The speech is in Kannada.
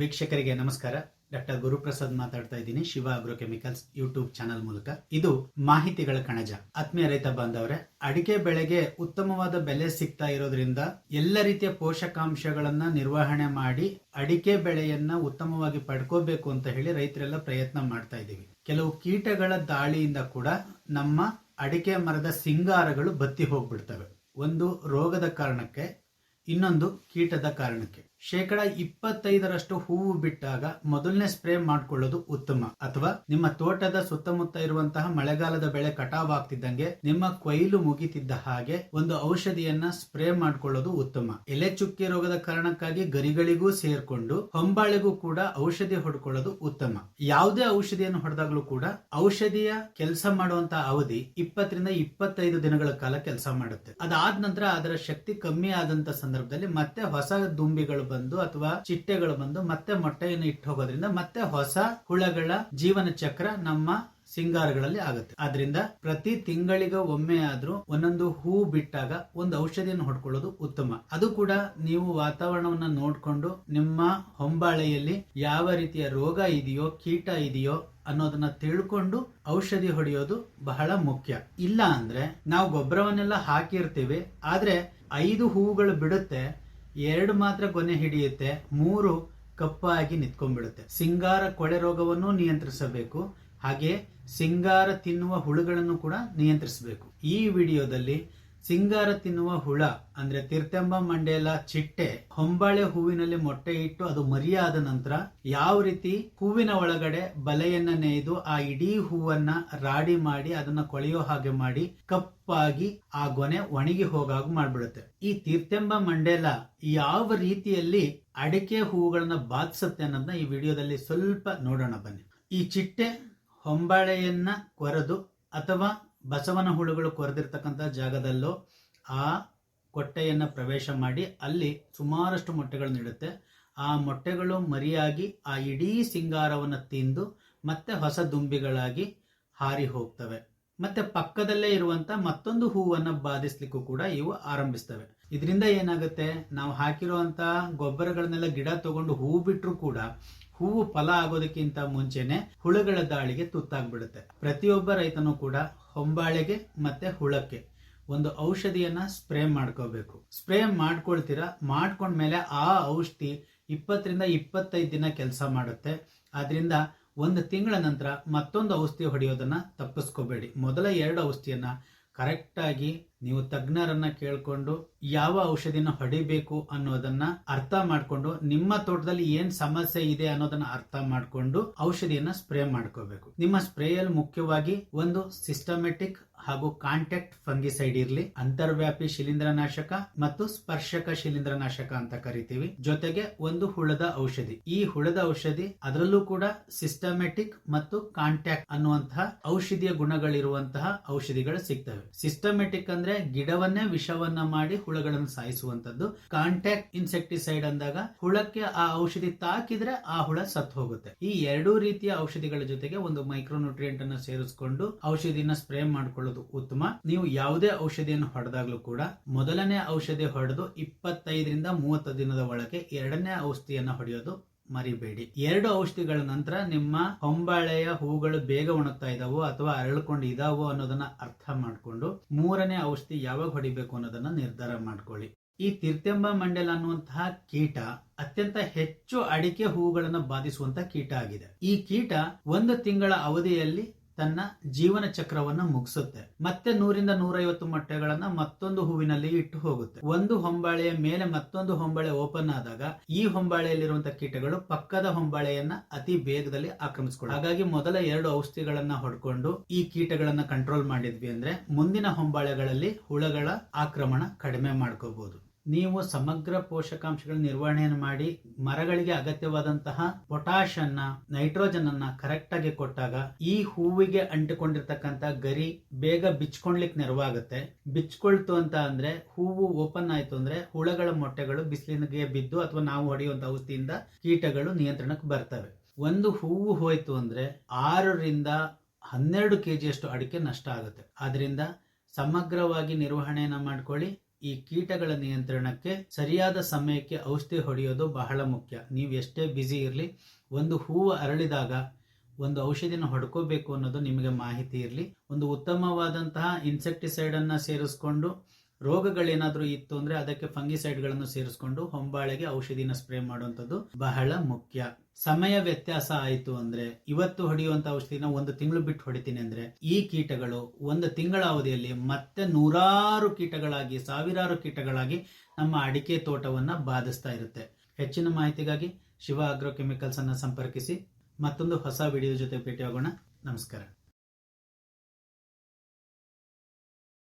ವೀಕ್ಷಕರಿಗೆ ನಮಸ್ಕಾರ. ಡಾಕ್ಟರ್ ಗುರುಪ್ರಸಾದ್ ಮಾತಾಡ್ತಾ ಇದ್ದೀನಿ Shiva agro chemicals YouTube channel ಮೂಲಕ. ಇದು ಮಾಹಿತಿಗಳ ಕಣಜ. ಆತ್ಮೀಯ ರೈತ ಬಾಂಧವರೇ, ಅಡಿಕೆ ಬೆಳೆಗೆ ಉತ್ತಮವಾದ ಬೆಲೆ ಸಿಗ್ತಾ ಇರೋದ್ರಿಂದ ಎಲ್ಲ ರೀತಿಯ ಪೋಷಕಾಂಶಗಳನ್ನ ನಿರ್ವಹಣೆ ಮಾಡಿ ಅಡಿಕೆ ಬೆಳೆಯನ್ನ ಉತ್ತಮವಾಗಿ ಪಡ್ಕೋಬೇಕು ಅಂತ ಹೇಳಿ ರೈತರೆಲ್ಲ ಪ್ರಯತ್ನ ಮಾಡ್ತಾ ಇದ್ದೀವಿ. ಕೆಲವು ಕೀಟಗಳ ದಾಳಿಯಿಂದ ಕೂಡ ನಮ್ಮ ಅಡಿಕೆ ಮರದ ಸಿಂಗಾರಗಳು ಬತ್ತಿ ಹೋಗ್ಬಿಡ್ತವೆ. ಒಂದು ರೋಗದ ಕಾರಣಕ್ಕೆ, ಇನ್ನೊಂದು ಕೀಟದ ಕಾರಣಕ್ಕೆ. ಶೇಕಡ ಇಪ್ಪತ್ತೈದರಷ್ಟು ಹೂವು ಬಿಟ್ಟಾಗ ಮೊದಲನೇ ಸ್ಪ್ರೇ ಮಾಡಿಕೊಳ್ಳೋದು ಉತ್ತಮ. ಅಥವಾ ನಿಮ್ಮ ತೋಟದ ಸುತ್ತಮುತ್ತ ಇರುವಂತಹ ಮಳೆಗಾಲದ ಬೆಳೆ ಕಟಾವ್ ಆಗ್ತಿದ್ದಂಗೆ ನಿಮ್ಮ ಕೊಯ್ಲು ಮುಗಿತಿದ್ದ ಹಾಗೆ ಒಂದು ಔಷಧಿಯನ್ನ ಸ್ಪ್ರೇ ಮಾಡಿಕೊಳ್ಳೋದು ಉತ್ತಮ. ಎಲೆ ಚುಕ್ಕಿ ರೋಗದ ಕಾರಣಕ್ಕಾಗಿ ಗರಿಗಳಿಗೂ ಸೇರ್ಕೊಂಡು ಹೊಂಬಾಳೆಗೂ ಕೂಡ ಔಷಧಿ ಹೊಡ್ಕೊಳ್ಳೋದು ಉತ್ತಮ. ಯಾವುದೇ ಔಷಧಿಯನ್ನು ಹೊಡೆದಾಗ್ಲೂ ಕೂಡ ಔಷಧಿಯ ಕೆಲಸ ಮಾಡುವಂತಹ ಅವಧಿ ಇಪ್ಪತ್ತರಿಂದ ಇಪ್ಪತ್ತೈದು ದಿನಗಳ ಕಾಲ ಕೆಲಸ ಮಾಡುತ್ತೆ. ಅದಾದ ನಂತರ ಅದರ ಶಕ್ತಿ ಕಮ್ಮಿ ಆದಂತ ಸಂದರ್ಭದಲ್ಲಿ ಮತ್ತೆ ಹೊಸ ದುಂಬಿಗಳು ಬಂದು ಅಥವಾ ಚಿಟ್ಟೆಗಳು ಬಂದು ಮತ್ತೆ ಮೊಟ್ಟೆಯನ್ನು ಇಟ್ಟು ಹೋಗೋದ್ರಿಂದ ಮತ್ತೆ ಹೊಸ ಹುಳಗಳ ಜೀವನ ಚಕ್ರ ನಮ್ಮ ಸಿಂಗಾರಗಳಲ್ಲಿ ಆಗುತ್ತೆ. ಆದ್ರಿಂದ ಪ್ರತಿ ತಿಂಗಳಿಗೆ ಒಮ್ಮೆ ಆದ್ರೂ ಒಂದೊಂದು ಹೂ ಬಿಟ್ಟಾಗ ಒಂದು ಔಷಧಿಯನ್ನು ಹೊಡ್ಕೊಳ್ಳೋದು ಉತ್ತಮ. ಅದು ಕೂಡ ನೀವು ವಾತಾವರಣವನ್ನ ನೋಡ್ಕೊಂಡು ನಿಮ್ಮ ಹೊಂಬಾಳೆಯಲ್ಲಿ ಯಾವ ರೀತಿಯ ರೋಗ ಇದೆಯೋ ಕೀಟ ಇದೆಯೋ ಅನ್ನೋದನ್ನ ತಿಳ್ಕೊಂಡು ಔಷಧಿ ಹೊಡೆಯೋದು ಬಹಳ ಮುಖ್ಯ. ಇಲ್ಲ ಅಂದ್ರೆ ನಾವು ಗೊಬ್ಬರವನ್ನೆಲ್ಲ ಹಾಕಿರ್ತೀವಿ, ಆದ್ರೆ ಐದು ಹೂವುಗಳು ಬಿಡುತ್ತೆ ಎರಡು ಮಾತ್ರ ಕೊನೆ ಹಿಡಿಯುತ್ತೆ, ಮೂರು ಕಪ್ಪಾಗಿ ನಿಂತ್ಕೊಂಡ್ಬಿಡುತ್ತೆ. ಸಿಂಗಾರ ಕೊಳೆ ರೋಗವನ್ನು ನಿಯಂತ್ರಿಸಬೇಕು, ಹಾಗೆ ಸಿಂಗಾರ ತಿನ್ನುವ ಹುಳುಗಳನ್ನು ಕೂಡ ನಿಯಂತ್ರಿಸಬೇಕು. ಈ ವಿಡಿಯೋದಲ್ಲಿ ಸಿಂಗಾರ ತಿನ್ನುವ ಹುಳ, ಅಂದ್ರೆ ತಿರ್ತಂಬ ಮಂಡೇಲ ಚಿಟ್ಟೆ, ಹೊಂಬಾಳೆ ಹೂವಿನಲ್ಲಿ ಮೊಟ್ಟೆ ಇಟ್ಟು ಅದು ಮರಿಯಾದ ನಂತರ ಯಾವ ರೀತಿ ಹೂವಿನ ಒಳಗಡೆ ಬಲೆಯನ್ನ ನೇಯ್ದು ಆ ಇಡೀ ಹೂವನ್ನ ರಾಡಿ ಮಾಡಿ ಅದನ್ನ ಕೊಳೆಯೋ ಹಾಗೆ ಮಾಡಿ ಕಪ್ಪಾಗಿ ಆ ಗೊನೆ ಒಣಗಿ ಹೋಗಾಗು ಮಾಡ್ಬಿಡುತ್ತೆ. ಈ ತೀರ್ಥೆಂಬ ಮಂಡೇಲ ಯಾವ ರೀತಿಯಲ್ಲಿ ಅಡಿಕೆ ಹೂವುಗಳನ್ನ ಬಾಧಿಸುತ್ತೆ ಅನ್ನೋದನ್ನ ಈ ವಿಡಿಯೋದಲ್ಲಿ ಸ್ವಲ್ಪ ನೋಡೋಣ ಬನ್ನಿ. ಈ ಚಿಟ್ಟೆ ಹೊಂಬಾಳೆಯನ್ನ ಕೊರೆದು ಅಥವಾ ಬಸವನ ಹುಳುಗಳು ಕೊರೆದಿರ್ತಕ್ಕಂಥ ಜಾಗದಲ್ಲೋ ಆ ಕೊಟ್ಟೆಯನ್ನು ಪ್ರವೇಶ ಮಾಡಿ ಅಲ್ಲಿ ಸುಮಾರಷ್ಟು ಮೊಟ್ಟೆಗಳು ನೀಡುತ್ತೆ. ಆ ಮೊಟ್ಟೆಗಳು ಮರಿಯಾಗಿ ಆ ಇಡೀ ಸಿಂಗಾರವನ್ನು ತಿಂದು ಮತ್ತೆ ಹೊಸ ದುಂಬಿಗಳಾಗಿ ಹಾರಿ ಹೋಗ್ತವೆ. ಮತ್ತೆ ಪಕ್ಕದಲ್ಲೇ ಇರುವಂತ ಮತ್ತೊಂದು ಹೂವನ್ನು ಬಾಧಿಸ್ಲಿಕ್ಕೂ ಕೂಡ ಇವು ಆರಂಭಿಸ್ತವೆ. ಇದರಿಂದ ಏನಾಗುತ್ತೆ? ನಾವು ಹಾಕಿರುವಂತಹ ಗೊಬ್ಬರಗಳನ್ನೆಲ್ಲ ಗಿಡ ತಗೊಂಡು ಹೂ ಬಿಟ್ಟರೂ ಕೂಡ ಹೂವು ಫಲ ಆಗೋದಕ್ಕಿಂತ ಮುಂಚೆನೆ ಹುಳುಗಳ ದಾಳಿಗೆ ತುತ್ತಾಗ್ಬಿಡುತ್ತೆ. ಪ್ರತಿಯೊಬ್ಬ ರೈತನು ಕೂಡ ಹೊಂಬಾಳೆಗೆ ಮತ್ತೆ ಹುಳಕ್ಕೆ ಒಂದು ಔಷಧಿಯನ್ನ ಸ್ಪ್ರೇ ಮಾಡ್ಕೋಬೇಕು. ಸ್ಪ್ರೇ ಮಾಡ್ಕೊಳ್ತೀರಾ? ಮಾಡ್ಕೊಂಡ್ಮೇಲೆ ಆ ಔಷಧಿ ಇಪ್ಪತ್ತರಿಂದ ಇಪ್ಪತ್ತೈದು ದಿನ ಕೆಲಸ ಮಾಡುತ್ತೆ. ಆದ್ರಿಂದ ಒಂದು ತಿಂಗಳ ನಂತರ ಮತ್ತೊಂದು ಔಷಧಿ ಹೊಡೆಯೋದನ್ನ ತಪ್ಪಿಸ್ಕೋಬೇಡಿ. ಮೊದಲ ಎರಡು ಔಷಧಿಯನ್ನ ಕರೆಕ್ಟಾಗಿ ನೀವು ತಜ್ಞರನ್ನ ಕೇಳ್ಕೊಂಡು ಯಾವ ಔಷಧಿನ ಹೊಡಿಬೇಕು ಅನ್ನೋದನ್ನ ಅರ್ಥ ಮಾಡ್ಕೊಂಡು ನಿಮ್ಮ ತೋಟದಲ್ಲಿ ಏನ್ ಸಮಸ್ಯೆ ಇದೆ ಅನ್ನೋದನ್ನ ಅರ್ಥ ಮಾಡ್ಕೊಂಡು ಔಷಧಿಯನ್ನ ಸ್ಪ್ರೇ ಮಾಡ್ಕೋಬೇಕು. ನಿಮ್ಮ ಸ್ಪ್ರೇಯಲ್ಲಿ ಮುಖ್ಯವಾಗಿ ಒಂದು ಸಿಸ್ಟಮೆಟಿಕ್ ಹಾಗೂ ಕಾಂಟ್ಯಾಕ್ಟ್ ಫಂಗಿಸೈಡ್ ಇರಲಿ. ಅಂತರ್ವ್ಯಾಪಿ ಶಿಲೀಂಧ್ರನಾಶಕ ಮತ್ತು ಸ್ಪರ್ಶಕ ಶಿಲೀಂಧ್ರನಾಶಕ ಅಂತ ಕರಿತೀವಿ. ಜೊತೆಗೆ ಒಂದು ಹುಳದ ಔಷಧಿ. ಈ ಹುಳದ ಔಷಧಿ ಅದರಲ್ಲೂ ಕೂಡ ಸಿಸ್ಟಮೆಟಿಕ್ ಮತ್ತು ಕಾಂಟ್ಯಾಕ್ಟ್ ಅನ್ನುವಂತಹ ಔಷಧಿಯ ಗುಣಗಳಿರುವಂತಹ ಔಷಧಿಗಳು ಸಿಗ್ತವೆ. ಸಿಸ್ಟಮೆಟಿಕ್ ಅಂದ್ರೆ ಗಿಡವನ್ನೇ ವಿಷವನ್ನ ಮಾಡಿ ಹುಳಗಳನ್ನು ಸಾಯಿಸುವಂತದ್ದು ಕಾಂಟ್ಯಾಕ್ಟ್ ಇನ್ಸೆಕ್ಟಿಸೈಡ್ ಅಂದಾಗ ಹುಳಕ್ಕೆ ಆ ಔಷಧಿ ತಾಕಿದ್ರೆ ಆ ಹುಳ ಸತ್ತು ಹೋಗುತ್ತೆ. ಈ ಎರಡೂ ರೀತಿಯ ಔಷಧಿಗಳ ಜೊತೆಗೆ ಒಂದು ಮೈಕ್ರೋನ್ಯೂಟ್ರಿಯೆಂಟ್ ಅನ್ನು ಸೇರಿಸಿಕೊಂಡು ಔಷಧಿನ ಸ್ಪ್ರೇ ಮಾಡ್ಕೊಳ್ಳೋದು ಉತ್ತಮ. ನೀವು ಯಾವುದೇ ಔಷಧಿಯನ್ನು ಹೊಡೆದಾಗ್ಲೂ ಕೂಡ ಮೊದಲನೇ ಔಷಧಿ ಹೊಡೆದು ಇಪ್ಪತ್ತೈದರಿಂದ ಮೂವತ್ತು ದಿನದ ಒಳಗೆ ಎರಡನೇ ಔಷಧಿಯನ್ನ ಹೊಡೆಯೋದು ಮರಿಬೇಡಿ. ಎರಡು ಔಷಧಿಗಳ ನಂತರ ನಿಮ್ಮ ಹೊಂಬಾಳೆಯ ಹೂಗಳು ಬೇಗ ಒಣಗ್ತಾ ಇದಾವೋ ಅಥವಾ ಅರಳ್ಕೊಂಡು ಇದಾವೋ ಅನ್ನೋದನ್ನ ಅರ್ಥ ಮಾಡ್ಕೊಂಡು ಮೂರನೇ ಔಷಧಿ ಯಾವಾಗ ಹೊಡಿಬೇಕು ಅನ್ನೋದನ್ನ ನಿರ್ಧಾರ ಮಾಡ್ಕೊಳ್ಳಿ. ಈ ತಿರ್ತೆಂಬ ಮಂಡಲ ಅನ್ನುವಂತಹ ಕೀಟ ಅತ್ಯಂತ ಹೆಚ್ಚು ಅಡಿಕೆ ಹೂಗಳನ್ನು ಬಾಧಿಸುವಂತಹ ಕೀಟ ಆಗಿದೆ. ಈ ಕೀಟ ಒಂದು ತಿಂಗಳ ಅವಧಿಯಲ್ಲಿ ತನ್ನ ಜೀವನ ಚಕ್ರವನ್ನ ಮುಗಿಸುತ್ತೆ. ಮತ್ತೆ ನೂರಿಂದ ನೂರೈವತ್ತು ಮೊಟ್ಟೆಗಳನ್ನ ಮತ್ತೊಂದು ಹೂವಿನಲ್ಲಿ ಇಟ್ಟು ಹೋಗುತ್ತೆ. ಒಂದು ಹೊಂಬಾಳೆಯ ಮೇಲೆ ಮತ್ತೊಂದು ಹೊಂಬಾಳೆ ಓಪನ್ ಆದಾಗ ಈ ಹೊಂಬಾಳೆಯಲ್ಲಿರುವಂತಹ ಕೀಟಗಳು ಪಕ್ಕದ ಹೊಂಬಾಳೆಯನ್ನ ಅತಿ ವೇಗದಲ್ಲಿ ಆಕ್ರಮಿಸಿಕೊಳ್ಳ ಹಾಗಾಗಿ ಮೊದಲ ಎರಡು ಔಷಧಿಗಳನ್ನ ಹೊಡ್ಕೊಂಡು ಈ ಕೀಟಗಳನ್ನ ಕಂಟ್ರೋಲ್ ಮಾಡಿದ್ವಿ ಅಂದ್ರೆ ಮುಂದಿನ ಹೊಂಬಾಳೆಗಳಲ್ಲಿ ಹುಳಗಳ ಆಕ್ರಮಣ ಕಡಿಮೆ ಮಾಡ್ಕೋಬಹುದು ನೀವು ಸಮಗ್ರ ಪೋಷಕಾಂಶಗಳ ನಿರ್ವಹಣೆಯನ್ನು ಮಾಡಿ ಮರಗಳಿಗೆ ಅಗತ್ಯವಾದಂತಹ ಪೊಟ್ಯಾಶ್ ಅನ್ನ ನೈಟ್ರೋಜನ್ ಅನ್ನ ಕರೆಕ್ಟ್ ಆಗಿ ಕೊಟ್ಟಾಗ ಈ ಹೂವಿಗೆ ಅಂಟಿಕೊಂಡಿರ್ತಕ್ಕಂತ ಗರಿ ಬೇಗ ಬಿಚ್ಕೊಳ್ಲಿಕ್ಕೆ ನೆರವಾಗುತ್ತೆ. ಬಿಚ್ಕೊಳ್ತು ಅಂತ ಅಂದ್ರೆ ಹೂವು ಓಪನ್ ಆಯ್ತು ಅಂದ್ರೆ ಹುಳಗಳ ಮೊಟ್ಟೆಗಳು ಬಿಸಿಲಿಗೆ ಬಿದ್ದು ಅಥವಾ ನಾವು ಹೊಡೆಯುವಂತ ಔಷಧಿಯಿಂದ ಕೀಟಗಳು ನಿಯಂತ್ರಣಕ್ಕೆ ಬರ್ತವೆ. ಒಂದು ಹೂವು ಹೋಯ್ತು ಅಂದ್ರೆ ಆರರಿಂದ ಹನ್ನೆರಡು ಕೆಜಿಯಷ್ಟು ಅಡಿಕೆ ನಷ್ಟ ಆಗುತ್ತೆ. ಆದ್ರಿಂದ ಸಮಗ್ರವಾಗಿ ನಿರ್ವಹಣೆಯನ್ನು ಮಾಡ್ಕೊಳ್ಳಿ. ಈ ಕೀಟಗಳ ನಿಯಂತ್ರಣಕ್ಕೆ ಸರಿಯಾದ ಸಮಯಕ್ಕೆ ಔಷಧಿ ಹೊಡೆಯೋದು ಬಹಳ ಮುಖ್ಯ. ನೀವು ಎಷ್ಟೇ ಬ್ಯುಸಿ ಇರಲಿ, ಒಂದು ಹೂವು ಅರಳಿದಾಗ ಒಂದು ಔಷಧಿನ ಹೊಡ್ಕೋಬೇಕು ಅನ್ನೋದು ನಿಮಗೆ ಮಾಹಿತಿ ಇರಲಿ. ಒಂದು ಉತ್ತಮವಾದಂತಹ ಇನ್ಸೆಕ್ಟಿಸೈಡನ್ನು ಸೇರಿಸ್ಕೊಂಡು ರೋಗಗಳೇನಾದ್ರೂ ಇತ್ತು ಅಂದ್ರೆ ಅದಕ್ಕೆ ಫಂಗಿಸೈಡ್ಗಳನ್ನು ಸೇರಿಸ್ಕೊಂಡು ಹೊಂಬಾಳೆಗೆ ಔಷಧಿನ ಸ್ಪ್ರೇ ಮಾಡುವಂಥದ್ದು ಬಹಳ ಮುಖ್ಯ. ಸಮಯ ವ್ಯತ್ಯಾಸ ಆಯಿತು ಅಂದ್ರೆ ಇವತ್ತು ಹೊಡೆಯುವಂತ ಔಷಧಿನ ಒಂದು ತಿಂಗಳು ಬಿಟ್ಟು ಹೊಡಿತೀನಿ ಅಂದ್ರೆ ಈ ಕೀಟಗಳು ಒಂದು ತಿಂಗಳ ಅವಧಿಯಲ್ಲಿ ಮತ್ತೆ ನೂರಾರು ಕೀಟಗಳಾಗಿ, ಸಾವಿರಾರು ಕೀಟಗಳಾಗಿ ನಮ್ಮ ಅಡಿಕೆ ತೋಟವನ್ನ ಬಾಧಿಸ್ತಾ ಇರುತ್ತೆ. ಹೆಚ್ಚಿನ ಮಾಹಿತಿಗಾಗಿ ಶಿವ ಆಗ್ರೋ ಕೆಮಿಕಲ್ಸ್ ಅನ್ನ ಸಂಪರ್ಕಿಸಿ ಮತ್ತೊಂದು ಹೊಸ ವಿಡಿಯೋ ಜೊತೆ ಭೇಟಿಯಾಗೋಣ. ನಮಸ್ಕಾರ.